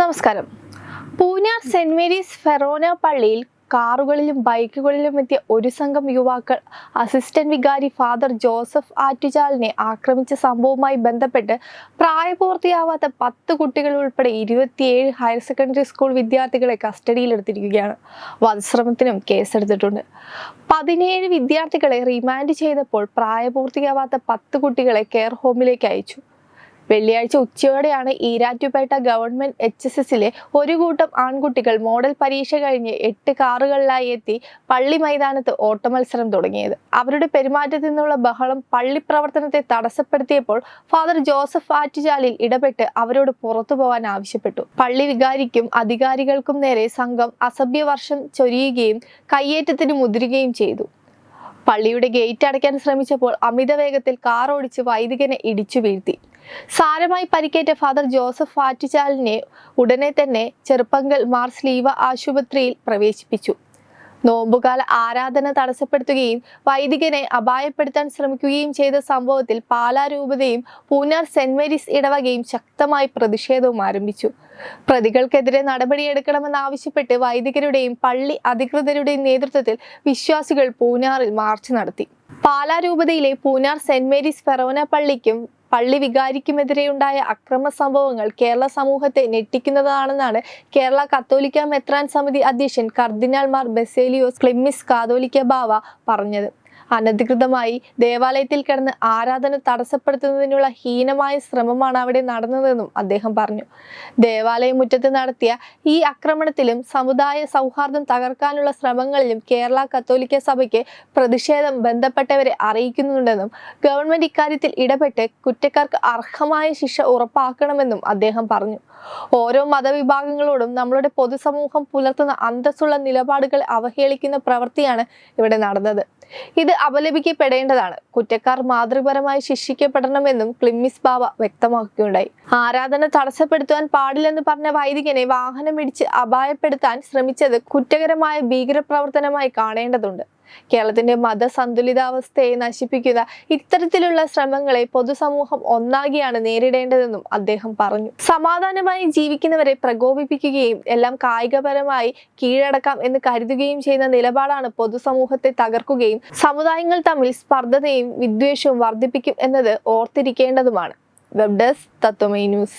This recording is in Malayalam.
നമസ്കാരം. പൂഞ്ഞാർ സെന്റ് മേരീസ് ഫെറോന പള്ളിയിൽ കാറുകളിലും ബൈക്കുകളിലും എത്തിയ ഒരു സംഘം യുവാക്കൾ അസിസ്റ്റന്റ് വികാരി ഫാദർ ജോസഫ് ആറ്റുചാലിനെ ആക്രമിച്ച സംഭവവുമായി ബന്ധപ്പെട്ട് പ്രായപൂർത്തിയാവാത്ത പത്ത് കുട്ടികൾ ഉൾപ്പെടെ ഇരുപത്തിയേഴ് ഹയർ സെക്കൻഡറി സ്കൂൾ വിദ്യാർത്ഥികളെ കസ്റ്റഡിയിലെടുത്തിരിക്കുകയാണ്. വധശ്രമത്തിനും കേസെടുത്തിട്ടുണ്ട്. പതിനേഴ് വിദ്യാർത്ഥികളെ റിമാൻഡ് ചെയ്തപ്പോൾ പ്രായപൂർത്തിയാവാത്ത പത്ത് കുട്ടികളെ കെയർ ഹോമിലേക്ക് അയച്ചു. വെള്ളിയാഴ്ച ഉച്ചയോടെയാണ് ഈരാറ്റുപേട്ട ഗവൺമെന്റ് എച്ച് എസ് എസിലെ ഒരു കൂട്ടം ആൺകുട്ടികൾ മോഡൽ പരീക്ഷ കഴിഞ്ഞ് എട്ട് കാറുകളിലായി എത്തി പള്ളി മൈതാനത്ത് ഓട്ടമത്സരം തുടങ്ങിയത്. അവരുടെ പെരുമാറ്റത്തിൽ നിന്നുള്ള ബഹളം പള്ളി പ്രവർത്തനത്തെ തടസ്സപ്പെടുത്തിയപ്പോൾ ഫാദർ ജോസഫ് ആറ്റുചാലിൽ ഇടപെട്ട് അവരോട് പുറത്തു പോകാൻ ആവശ്യപ്പെട്ടു. പള്ളി വികാരിക്കും അധികാരികൾക്കും നേരെ സംഘം അസഭ്യവർഷം ചൊരിയുകയും കയ്യേറ്റത്തിന് മുതിരുകയും ചെയ്തു. പള്ളിയുടെ ഗേറ്റ് അടയ്ക്കാൻ ശ്രമിച്ചപ്പോൾ അമിത വേഗത്തിൽ കാർ ഓടിച്ച് വൈദികനെ ഇടിച്ചു വീഴ്ത്തി. സാരമായി പരിക്കേറ്റ ഫാദർ ജോസഫ് ആറ്റിച്ചാലിനെ ഉടനെ തന്നെ ചെറുപ്പങ്കൽ മാർ സ്ലീവ ആശുപത്രിയിൽ പ്രവേശിപ്പിച്ചു. നോമ്പുകാല ആരാധന തടസ്സപ്പെടുത്തുകയും വൈദികനെ അപായപ്പെടുത്താൻ ശ്രമിക്കുകയും ചെയ്ത സംഭവത്തിൽ പാലാരൂപതയും പൂനാർ സെന്റ് മേരീസ് ഇടവകയും ശക്തമായി പ്രതിഷേധവും ആരംഭിച്ചു. പ്രതികൾക്കെതിരെ നടപടിയെടുക്കണമെന്നാവശ്യപ്പെട്ട് വൈദികരുടെയും പള്ളി അധികൃതരുടെയും നേതൃത്വത്തിൽ വിശ്വാസികൾ പൂനാറിൽ മാർച്ച് നടത്തി. പാലാരൂപതയിലെ പൂനാർ സെന്റ് മേരീസ് ഫെറോന പള്ളിക്കും പള്ളി വികാരിക്കുമെതിരെയുണ്ടായ അക്രമ സംഭവങ്ങൾ കേരള സമൂഹത്തെ ഞെട്ടിക്കുന്നതാണെന്നാണ് കേരള കത്തോലിക്ക മെത്രാൻ സമിതി അധ്യക്ഷൻ കർദിനാൾ മാർ ബെസേലിയോസ് ക്ലിമ്മിസ് കാതോലിക്ക ബാവ പറഞ്ഞത്. അനധികൃതമായി ദേവാലയത്തിൽ കിടന്ന് ആരാധന തടസ്സപ്പെടുത്തുന്നതിനുള്ള ഹീനമായ ശ്രമമാണ് അവിടെ നടന്നതെന്നും അദ്ദേഹം പറഞ്ഞു. ദേവാലയ മുറ്റത്ത് നടത്തിയ ഈ ആക്രമണത്തിലും സമുദായ സൗഹാർദ്ദം തകർക്കാനുള്ള ശ്രമങ്ങളിലും കേരള കത്തോലിക്ക സഭയ്ക്ക് പ്രതിഷേധം ബന്ധപ്പെട്ടവരെ അറിയിക്കുന്നുണ്ടെന്നും ഗവൺമെന്റ് ഇക്കാര്യത്തിൽ ഇടപെട്ട് കുറ്റക്കാർക്ക് അർഹമായ ശിക്ഷ ഉറപ്പാക്കണമെന്നും അദ്ദേഹം പറഞ്ഞു. ഓരോ മതവിഭാഗങ്ങളോടും നമ്മളുടെ പൊതുസമൂഹം പുലർത്തുന്ന അന്തസ്സുള്ള നിലപാടുകൾ അവഹേളിക്കുന്ന പ്രവൃത്തിയാണ് ഇവിടെ നടന്നത്. ഇത് അപലപിക്കപ്പെടേണ്ടതാണ്. കുറ്റക്കാർ മാതൃപരമായി ശിക്ഷിക്കപ്പെടണമെന്നും ക്ലിമ്മിസ് ബാബ വ്യക്തമാക്കുകയുണ്ടായി. ആരാധന തടസ്സപ്പെടുത്തുവാൻ പാടില്ലെന്ന് പറഞ്ഞ വൈദികനെ വാഹനമിടിച്ച് അപായപ്പെടുത്താൻ ശ്രമിച്ചത് കുറ്റകരമായ ഭീകരപ്രവർത്തനമായി കാണേണ്ടതുണ്ട്. കേരളത്തിന്റെ മതസന്തുലിതാവസ്ഥയെ നശിപ്പിക്കുന്ന ഇത്തരത്തിലുള്ള ശ്രമങ്ങളെ പൊതുസമൂഹം ഒന്നാകിയാണ് നേരിടേണ്ടതെന്നും അദ്ദേഹം പറഞ്ഞു. സമാധാനമായി ജീവിക്കുന്നവരെ പ്രകോപിപ്പിക്കുകയും എല്ലാം കായികപരമായി കീഴടക്കാം എന്ന് കരുതുകയും ചെയ്യുന്ന നിലപാടാണ് പൊതുസമൂഹത്തെ തകർക്കുകയും സമുദായങ്ങൾ തമ്മിൽ സ്പർദ്ധതയും വിദ്വേഷവും വർദ്ധിപ്പിക്കും എന്നത് ഓർത്തിരിക്കേണ്ടതുമാണ്. Web desk Tatwamayi news.